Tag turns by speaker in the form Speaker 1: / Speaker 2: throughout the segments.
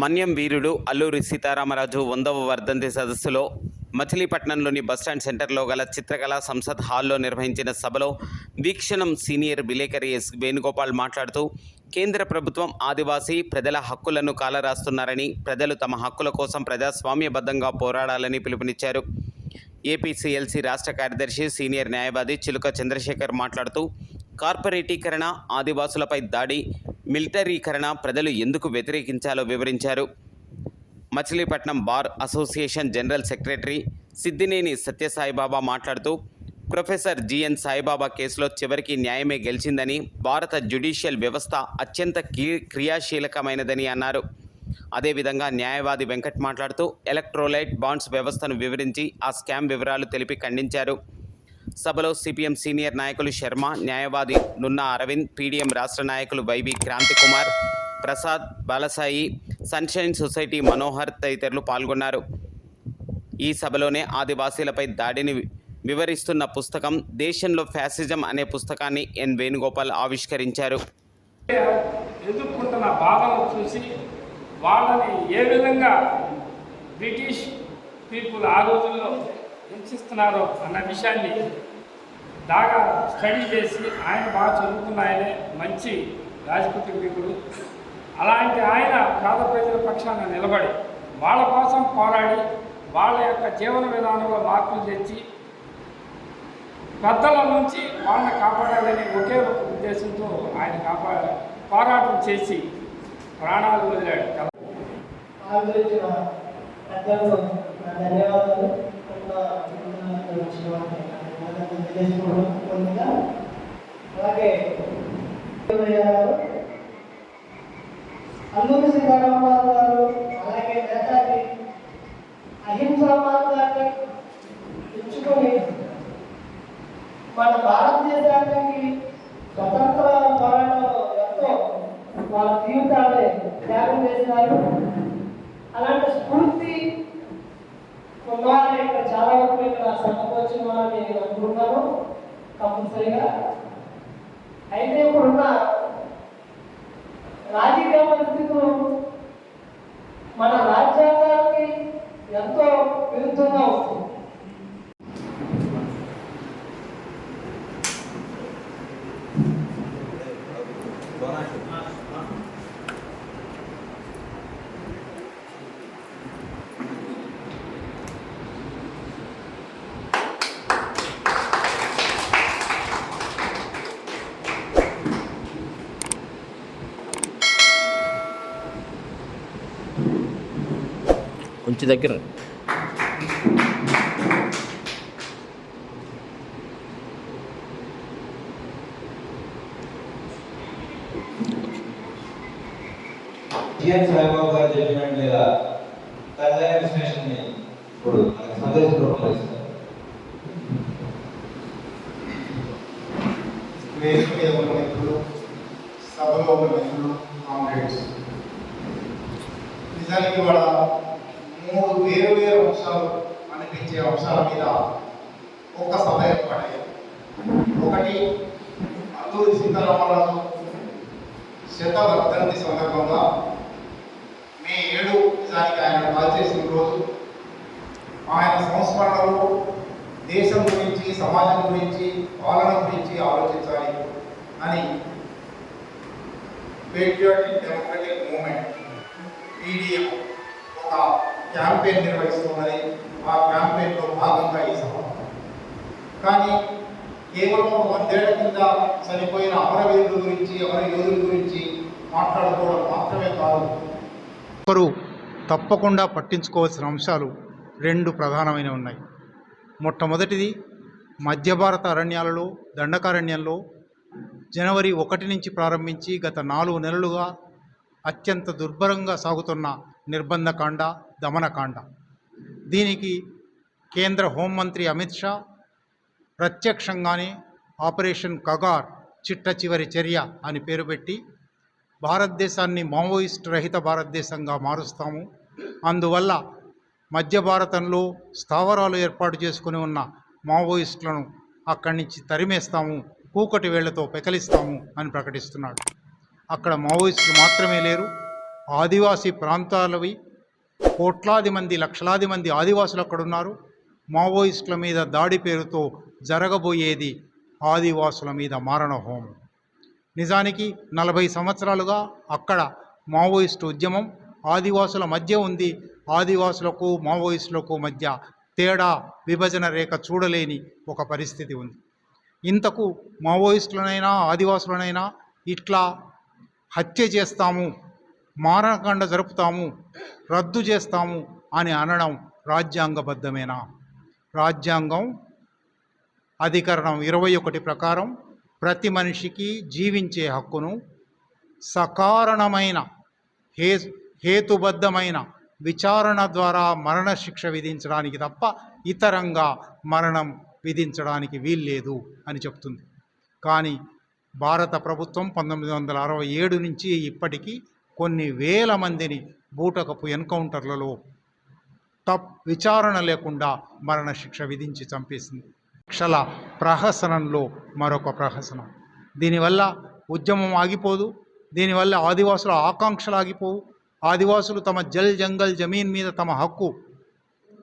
Speaker 1: మన్యం వీరుడు అల్లూరి సీతారామరాజు వందవ వర్ధంతి సదస్సులో మచిలీపట్నంలోని బస్టాండ్ సెంటర్లో గల చిత్రకళా సంసద్ హాల్లో నిర్వహించిన సభలో వీక్షణం సీనియర్ విలేకరి ఎస్ వేణుగోపాల్ మాట్లాడుతూ కేంద్ర ప్రభుత్వం ఆదివాసీ ప్రజల హక్కులను కాలరాస్తున్నారని ప్రజలు తమ హక్కుల కోసం ప్రజాస్వామ్యబద్ధంగా పోరాడాలని పిలుపునిచ్చారు. ఏపీసీఎల్సీ రాష్ట్ర కార్యదర్శి సీనియర్ న్యాయవాది చిలుక చంద్రశేఖర్ మాట్లాడుతూ కార్పొరేటీకరణ ఆదివాసులపై దాడి మిలిటరీకరణ ప్రజలు ఎందుకు వ్యతిరేకించాలో వివరించారు. Machilipatnam bar association general secretary Siddineni Satyasaibaba మాట్లాడుతూ ప్రొఫెసర్ జిఎన్ సాయిబాబా కేసులో చివరికి న్యాయమే గెలిచిందని భారత జ్యుడిషియల్ వ్యవస్థ అత్యంత కీ- క్రియాశీలకమైనదని అన్నారు. అదేవిధంగా న్యాయవాది వెంకట్ మాట్లాడుతూ ఎలక్ట్రోలైట్ బాండ్స్ వ్యవస్థను వివరించి ఆ స్కామ్ వివరాలు తెలిపి ఖండించారు. సభలో సిపిఎం సీనియర్ నాయకులు శర్మ న్యాయవాది నున్నా అరవింద్ పీడీఎం రాష్ట్ర నాయకులు Y V Kranti Kumar Prasad Balasai sunshine society Manohar తదితరులు పాల్గొన్నారు. ఈ సభలోనే ఆదివాసీలపై దాడిని వివరిస్తున్న పుస్తకం దేశంలో ఫ్యాసిజం అనే పుస్తకాన్ని ఎన్ వేణుగోపాల్ ఆవిష్కరించారు.
Speaker 2: ఎదుర్కొంటున్న బాధను చూసి వాళ్ళని ఏ విధంగా బ్రిటిష్ పీపుల్ ఆ రోజుల్లో హింసిస్తున్నారో అన్న విషయాన్ని బాగా స్టడీ చేసి ఆయన బాగా చదువుకున్న ఆయనే మంచి రాజకుటుంబీకుడు అలాంటి ఆయన పేద ప్రజల పక్షాన నిలబడి వాళ్ళ కోసం పోరాడి వాళ్ళ యొక్క జీవన విధానంలో మార్పులు తెచ్చి పెద్దల నుంచి వాళ్ళని కాపాడాలని ఒకే ఒక ఉద్దేశంతో ఆయన కాపా పోరాటం చేసి ప్రాణాలు వదిలాడు. కల
Speaker 3: ధన్యవాదాలు. అలాగే అల్లూరి సీతారామరాజు గారు అలాగే నేతాజీ అహింసా మార్గాన్ని ఎంచుకొని మన భారతదేశానికి స్వతంత్ర పోరాటంలో ఎంతో వాళ్ళ జీవితాన్ని త్యాగం చేసినారు అలాంటి స్ఫూర్తి ఉన్నవారు ఇక్కడ చాలా వరకు ఇక్కడ సమకూర్చిన వారని నేను అనుకుంటున్నాను కంపల్సరిగా అయితే ఇప్పుడున్న రాజకీయ పరిస్థితులు మన రాజ
Speaker 4: కొంచెం దగ్గర.
Speaker 5: జిఎన్ సాయిబాబు గారు చెప్పినట్లుగా తనదైన విశ్లేషణని ఇప్పుడు మనకి సందేశ రూపంలో ఇస్తారు
Speaker 6: వేదిక మీద ఉన్న వ్యక్తులు సభలో ఉన్న వ్యక్తులు కామ్రేడ్స్ నిజానికి ఇవాళ మూడు వేరు వేరు అంశాలు అనిపించే అంశాల మీద ఒక సభ ఏర్పడాయి ఒకటి అల్లూరి సీతారామరాజు శతవర్ధంతి సందర్భంగా మే ఏడు నిజానికి ఆయన కాల్చేసిన రోజు ఆయన సంస్మరణలో దేశం గురించి సమాజం గురించి పాలన గురించి ఆలోచించాలి అని పేట్రియాటిక్ డెమోక్రటిక్ మూమెంట్ పీడిఎం ఒక క్యాంపెయిన్ నిర్వహిస్తున్నది. ఆ క్యాంపెయిన్లో భాగంగా ఈ సభ. కానీ కేవలం వందేళ్ళ కింద చనిపోయిన అమరవీరుల గురించి అమర యోధుల గురించి మాట్లాడుకోవడం మాత్రమే కాదు.
Speaker 7: ఒకరు తప్పకుండా పట్టించుకోవాల్సిన అంశాలు రెండు ప్రధానమైన ఉన్నాయి. మొట్టమొదటిది మధ్య భారత అరణ్యాలలో దండకారణ్యంలో జనవరి ఒకటి నుంచి ప్రారంభించి గత నాలుగు నెలలుగా అత్యంత దుర్భరంగా సాగుతున్న నిర్బంధకాండ దమనకాండ. దీనికి కేంద్ర హోంమంత్రి అమిత్ షా ప్రత్యక్షంగానే ఆపరేషన్ కగార్ చిట్ట చివరి చర్య అని పేరు పెట్టి భారతదేశాన్ని మావోయిస్ట్ రహిత భారతదేశంగా మారుస్తాము. అందువల్ల మధ్య భారతంలో స్థావరాలు ఏర్పాటు చేసుకుని ఉన్న మావోయిస్టులను అక్కడి నుంచి తరిమేస్తాము కూకటి వేళ్ళతో పెకలిస్తాము అని ప్రకటిస్తున్నాడు. అక్కడ మావోయిస్టులు మాత్రమే లేరు ఆదివాసీ ప్రాంతాలవి కోట్లాది మంది లక్షలాది మంది ఆదివాసులు అక్కడ ఉన్నారు మావోయిస్టుల మీద దాడి పేరుతో జరగబోయేది ఆదివాసుల మీద మారణ హోమం నిజానికి నలభై సంవత్సరాలుగా అక్కడ మావోయిస్టు ఉద్యమం ఆదివాసుల మధ్య ఉంది. ఆదివాసులకు మావోయిస్టులకు మధ్య తేడా విభజన రేఖ చూడలేని ఒక పరిస్థితి ఉంది. ఇంతకు మావోయిస్టులనైనా ఆదివాసులనైనా ఇట్లా హత్య చేస్తాము మారాకాండ జరుపుతాము రద్దు చేస్తాము అని అనడం రాజ్యాంగబద్ధమేనా? రాజ్యాంగం అధికరణం ఇరవై ఒకటి ప్రకారం ప్రతి మనిషికి జీవించే హక్కును సకారణమైన హే హేతుబద్ధమైన విచారణ ద్వారా మరణశిక్ష విధించడానికి తప్ప ఇతరంగా మరణం విధించడానికి వీల్లేదు అని చెప్తుంది. కానీ భారత ప్రభుత్వం పంతొమ్మిది వందల అరవై ఏడు నుంచి ఇప్పటికీ కొన్ని వేల మందిని బూటకపు ఎన్కౌంటర్లలో తప్ విచారణ లేకుండా మరణశిక్ష విధించి చంపేసింది. శిక్షల ప్రహసనంలో మరొక ప్రహసనం. దీనివల్ల ఉద్యమం ఆగిపోదు. దీనివల్ల ఆదివాసుల ఆకాంక్షలు ఆగిపోవు ఆదివాసులు తమ జల్ జంగల్ జమీన్ మీద తమ హక్కు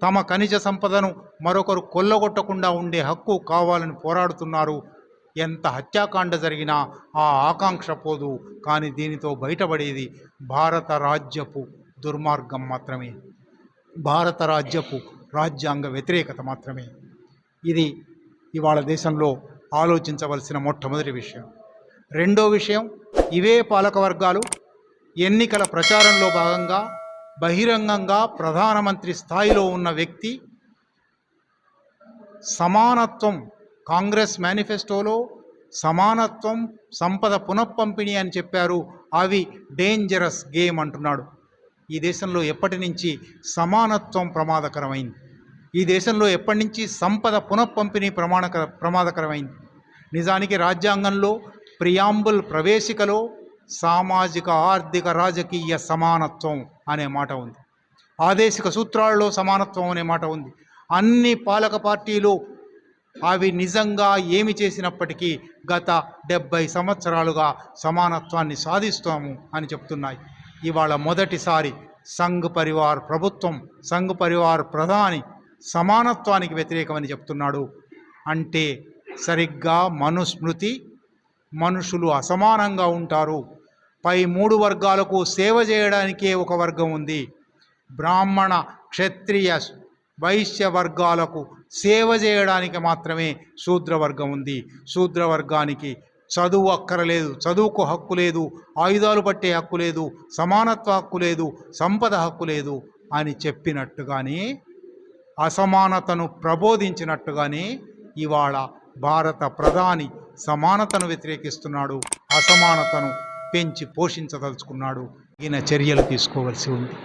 Speaker 7: తమ ఖనిజ సంపదను మరొకరు కొల్లగొట్టకుండా ఉండే హక్కు కావాలని పోరాడుతున్నారు ఎంత హత్యాకాండ జరిగినా ఆ ఆకాంక్ష పోదు కానీ దీనితో బయటపడేది భారత రాజ్యపు దుర్మార్గం మాత్రమే. భారత రాజ్యపు రాజ్యాంగ వ్యతిరేకత మాత్రమే. ఇది ఇవాళ దేశంలో ఆలోచించవలసిన మొట్టమొదటి విషయం. రెండో విషయం ఇవే పాలక వర్గాలు ఎన్నికల ప్రచారంలో భాగంగా బహిరంగంగా ప్రధానమంత్రి స్థాయిలో ఉన్న వ్యక్తి సమానత్వం కాంగ్రెస్ మేనిఫెస్టోలో సమానత్వం సంపద పునఃపంపిణీ అని చెప్పారు. అవి డేంజరస్ గేమ్ అంటున్నాడు. ఈ దేశంలో ఎప్పటి నుంచి సమానత్వం ప్రమాదకరమైంది? ఈ దేశంలో ఎప్పటి నుంచి సంపద పునఃపంపిణీ ప్రమాణకర ప్రమాదకరమైంది? నిజానికి రాజ్యాంగంలో ప్రియాంబుల్ ప్రవేశికలో సామాజిక ఆర్థిక రాజకీయ సమానత్వం అనే మాట ఉంది. ఆదేశిక సూత్రాలలో సమానత్వం అనే మాట ఉంది. అన్ని పాలక పార్టీలు అవి నిజంగా ఏమి చేసినప్పటికీ గత డెబ్భై సంవత్సరాలుగా సమానత్వాన్ని సాధిస్తాము అని చెప్తున్నాయి. ఇవాళ మొదటిసారి సంఘ్ పరివార్ ప్రభుత్వం సంఘ్ పరివార్ ప్రధాని సమానత్వానికి వ్యతిరేకమని చెప్తున్నాడు. అంటే సరిగ్గా మనుస్మృతి మనుషులు అసమానంగా ఉంటారు. పై మూడు వర్గాలకు సేవ చేయడానికే ఒక వర్గం ఉంది. బ్రాహ్మణ క్షత్రియ వైశ్య వర్గాలకు సేవ చేయడానికి మాత్రమే శూద్రవర్గం ఉంది. శూద్రవర్గానికి చదువు అక్కరలేదు చదువుకు హక్కు లేదు ఆయుధాలు పట్టే హక్కు లేదు సమానత్వ హక్కు లేదు సంపద హక్కు లేదు అని చెప్పినట్టుగానే అసమానతను ప్రబోధించినట్టుగానే ఇవాళ భారత ప్రధాని సమానతను వ్యతిరేకిస్తున్నాడు అసమానతను పెంచి పోషించదలుచుకున్నాడు. ఈయన చర్యలు తీసుకోవలసి ఉంది.